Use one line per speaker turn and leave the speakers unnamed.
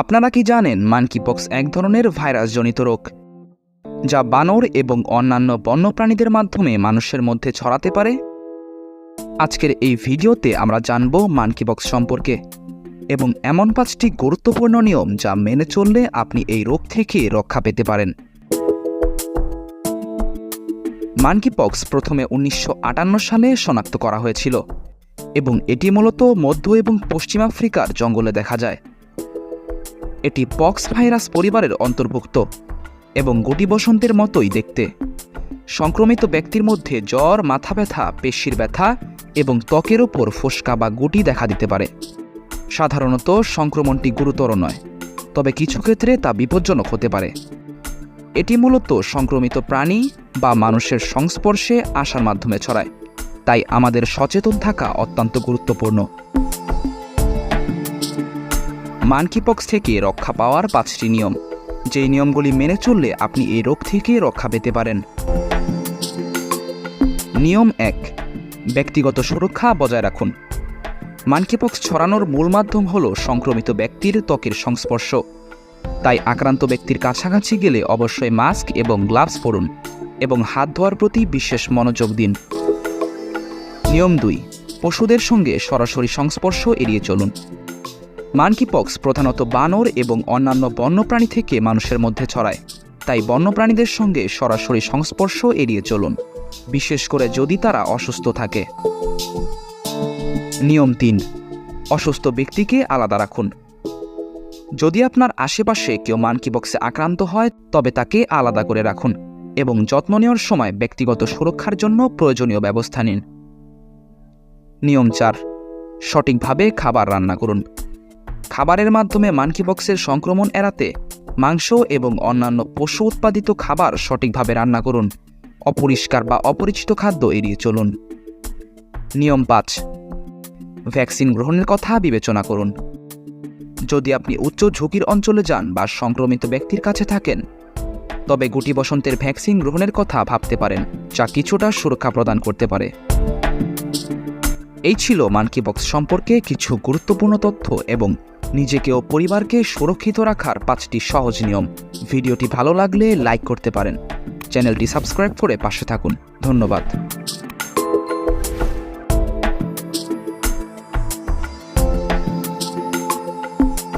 আপনারা কি জানেন মানকিপক্স এক ধরনের ভাইরাসজনিত রোগ, যা বানর এবং অন্যান্য বন্যপ্রাণীদের মাধ্যমে মানুষের মধ্যে ছড়াতে পারে? আজকের এই ভিডিওতে আমরা জানব মানকিপক্স সম্পর্কে এবং এমন পাঁচটি গুরুত্বপূর্ণ নিয়ম যা মেনে চললে আপনি এই রোগ থেকে রক্ষা পেতে পারেন। মানকিপক্স প্রথমে উনিশশো আটান্ন সালে শনাক্ত করা হয়েছিল এবং এটি মূলত মধ্য এবং পশ্চিম আফ্রিকার জঙ্গলে দেখা যায়। এটি পক্স ভাইরাস পরিবারের অন্তর্ভুক্ত এবং গুটি বসন্তের মতোই দেখতে। সংক্রমিত ব্যক্তির মধ্যে জ্বর, মাথা ব্যথা, পেশির ব্যথা এবং ত্বকের ওপর ফোসকা বা গুটি দেখা দিতে পারে। সাধারণত সংক্রমণটি গুরুতর নয়, তবে কিছু ক্ষেত্রে তা বিপজ্জনক হতে পারে। এটি মূলত সংক্রমিত প্রাণী বা মানুষের সংস্পর্শে আসার মাধ্যমে ছড়ায়, তাই আমাদের সচেতন থাকা অত্যন্ত গুরুত্বপূর্ণ। মানকিপক্স থেকে রক্ষা পাওয়ার পাঁচটি নিয়ম। যেই নিয়মগুলি মেনে চললে আপনি এই রোগ থেকে রক্ষা পেতে পারেন। নিয়ম এক, ব্যক্তিগত সুরক্ষা বজায় রাখুন। মানকিপক্স ছড়ানোর মূল মাধ্যম হল সংক্রমিত ব্যক্তির ত্বকের সংস্পর্শ। তাই আক্রান্ত ব্যক্তির কাছাকাছি গেলে অবশ্যই মাস্ক এবং গ্লাভস পরুন এবং হাত ধোয়ার প্রতি বিশেষ মনোযোগ দিন। নিয়ম দুই, পশুদের সঙ্গে সরাসরি সংস্পর্শ এড়িয়ে চলুন। মানকিপক্স প্রধানত বানর এবং অন্যান্য বন্যপ্রাণী থেকে মানুষের মধ্যে ছড়ায়। তাই বন্যপ্রাণীদের সঙ্গে সরাসরি সংস্পর্শ এড়িয়ে চলুন, বিশেষ করে যদি তারা অসুস্থ থাকে। নিয়ম তিন, অসুস্থ ব্যক্তিকে আলাদা রাখুন। যদি আপনার আশেপাশে কেউ মানকিপক্সে আক্রান্ত হয়, তবে তাকে আলাদা করে রাখুন এবং যত্ন নেওয়ার সময় ব্যক্তিগত সুরক্ষার জন্য প্রয়োজনীয় ব্যবস্থা নিন। নিয়ম চার, সঠিকভাবে খাবার রান্না করুন। খাবারের মাধ্যমে মানকিপক্সের সংক্রমণ এড়াতে মাংস এবং অন্যান্য পশু উৎপাদিত খাবার সঠিকভাবে রান্না করুন। অপরিষ্কার বা অপরিচিত খাদ্য এড়িয়ে চলুন। নিয়ম পাঁচ। ভ্যাকসিন গ্রহণের কথা বিবেচনা করুন। যদি আপনি উচ্চ ঝুঁকির অঞ্চলে যান বা সংক্রমিত ব্যক্তির কাছে থাকেন, তবে গুটি বসন্তের ভ্যাকসিন গ্রহণের কথা ভাবতে পারেন, যা কিছুটা সুরক্ষা প্রদান করতে পারে। এই ছিল মানকি বক্স সম্পর্কে কিছু গুরুত্বপূর্ণ তথ্য এবং নিজেকে ও পরিবারকে সুরক্ষিত রাখার পাঁচটি সহজ নিয়ম। ভিডিওটি ভালো লাগলে লাইক করতে পারেন। চ্যানেলটি সাবস্ক্রাইব করে পাশে থাকুন। ধন্যবাদ।